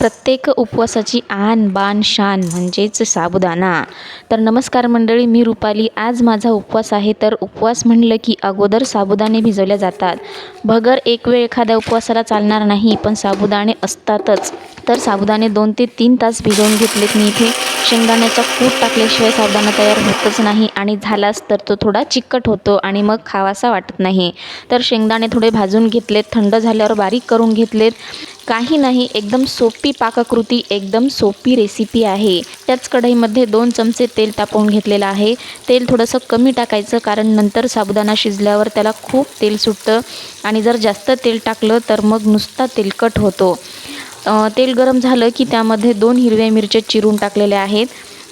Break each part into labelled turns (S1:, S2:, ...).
S1: प्रत्येक उपवासाची आन बान शान म्हणजेच साबुदाणा. तर नमस्कार मंडळी मी रुपाली. आज माझा उपवास आहे. तर उपवास म्हणलं की अगोदर साबुदाणे भिजवले जातात. भगर एक वेळ एखाद्या उपवासाला चालणार नाही पण साबुदाणे असतातच. तर साबुदाणे दोन ते तीन तास भिजवून घेतलेत. मी इथे शेंगदाण्याचा कूट टाकल्याशिवाय साबुदाणा तयार होतच नाही आणि झालाच तर तो थोडा चिकट होतो आणि मग खावासा वाटत नाही. तर शेंगदाणे थोडे भाजून घेतलेत. थंड झाल्यावर बारीक करून घेतलेत. काही नाही एकदम सोपी पाककृती एकदम सोपी रेसिपी आहे. त्याच कढईमध्ये दोन चमचे तेल तापवून घेतलेलं आहे. तेल थोडंसं कमी टाकायचं कारण नंतर साबुदाणा शिजल्यावर त्याला खूप तेल सुटतं आणि जर जास्त तेल टाकलं तर मग नुसता तेलकट होतो. तेल गरम झालं की त्यामध्ये दोन हिरव्या मिरच्या चिरून टाकलेल्या आहेत.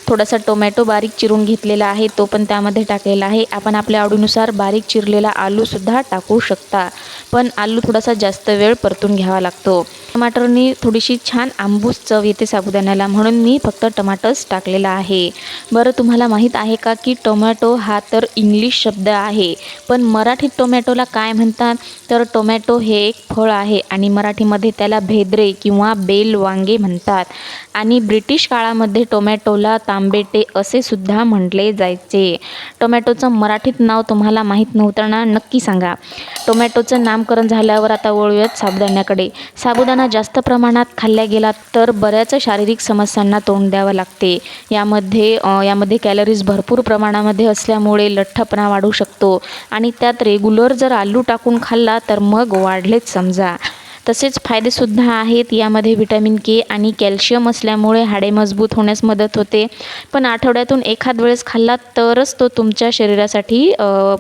S1: थोडासा टोमॅटो बारीक चिरून घेतलेला आहे तो पण त्यामध्ये टाकलेला आहे. आपण आपल्या आवडीनुसार बारीक चिरलेला आलूसुद्धा टाकू शकता. पण आलू थोडासा जास्त वेळ परतून घ्यावा लागतो. टमाटरनी थोडीशी छान आंबूस चव येते साबुदाण्याला म्हणून मी फक्त टमाटरच टाकलेला आहे. बरं तुम्हाला माहीत आहे का की टोमॅटो हा तर इंग्लिश शब्द आहे पण मराठीत टोमॅटोला काय म्हणतात? तर टोमॅटो हे एक फळ आहे आणि मराठीमध्ये त्याला भेद्रे किंवा बेल वांगे म्हणतात. आणि ब्रिटिश काळामध्ये टोमॅटोला तांबेटे असे सुद्धा म्हटले जायचे. टोमॅटोचं मराठीत नाव तुम्हाला माहीत नव्हतं ना नक्की सांगा. टोमॅटोचं नामकरण झाल्यावर आता वळूयात साबुदाण्याकडे. साबुदाणा जास्त प्रमाणात खाल्ल्या गेला तर बऱ्याच शारीरिक समस्यांना तोंड द्यावं लागते. यामध्ये यामध्ये कॅलरीज भरपूर प्रमाणामध्ये असल्यामुळे लठ्ठपणा वाढू शकतो. आणि त्यात रेग्युलर जर आलू टाकून खाल्ला तर मग वाढलेच समजा. तसेच फायदेसुद्धा आहेत. यामध्ये व्हिटॅमिन के आणि कॅल्शियम असल्यामुळे हाडे मजबूत होण्यास मदत होते. पण आठवड्यातून एखाद वेळेस खाल्ला तरच तो तुमच्या शरीरासाठी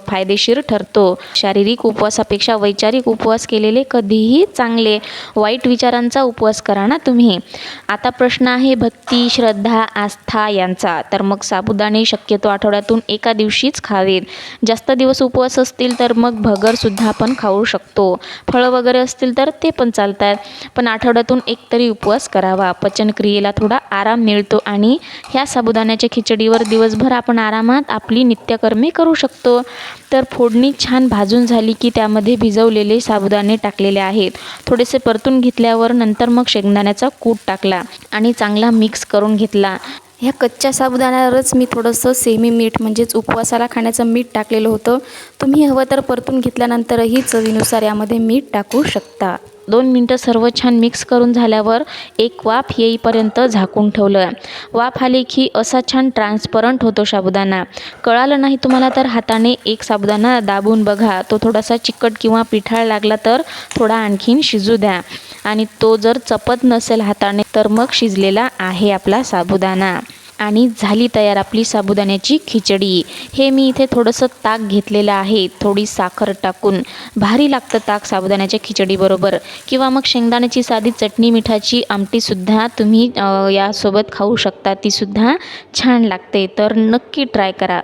S1: फायदेशीर ठरतो. शारीरिक उपवासापेक्षा वैचारिक उपवास केलेले कधीही चांगले. वाईट विचारांचा उपवास करा ना तुम्ही. आता प्रश्न आहे भक्ती श्रद्धा आस्था यांचा. तर मग साबुदाणे शक्यतो आठवड्यातून एका दिवशीच खावेत. जास्त दिवस उपवास असतील तर मग भगरसुद्धा आपण खाऊ शकतो. फळं वगैरे असतील तर ते पण चालतात. पण आठवड्यातून एक तरी उपवास करावा. पचनक्रियेला थोडा आराम मिळतो आणि ह्या साबुदाण्याच्या खिचडीवर दिवसभर आपण आरामात आपली नित्यकर्मे करू शकतो. तर फोडणी छान भाजून झाली की त्यामध्ये भिजवलेले साबुदाणे टाकलेले आहेत. थोडेसे परतून घेतल्यावर नंतर मग शेंगदाण्याचा कूट टाकला आणि चांगला मिक्स करून घेतला. ह्या कच्च्या साबुदाण्यावरच मी थोडंसं सेमी मीठ म्हणजेच उपवासाला खाण्याचं मीठ टाकलेलं होतं. तुम्ही हवं तर परतून घेतल्यानंतरही चवीनुसार यामध्ये मीठ टाकू शकता. दोन मिनटं सर्व छान मिक्स करून झाल्यावर एक वाफ येईपर्यंत झाकून ठेवलं. वाफ आली की असा छान ट्रान्सपरंट होतो साबुदाणा. कळालं नाही तुम्हाला तर हाताने एक साबुदाणा दाबून बघा. तो थोडासा चिकट किंवा पिठाळ लागला तर थोडा आणखीन शिजू द्या. आणि तो जर चपत नसेल हाताने तर मग शिजलेला आहे आपला साबुदाणा. आणि झाली तयार आपली साबुदाण्याची खिचडी. हे मी इथे थोडंसं ताक घेतलेलं आहे. थोडी साखर टाकून. भारी लागतं ताक साबुदाण्याच्या खिचडीबरोबर किंवा मग शेंगदाण्याची साधी चटणी मिठाची आमटीसुद्धा तुम्ही यासोबत खाऊ शकता. तीसुद्धा छान लागते. तर नक्की ट्राय करा.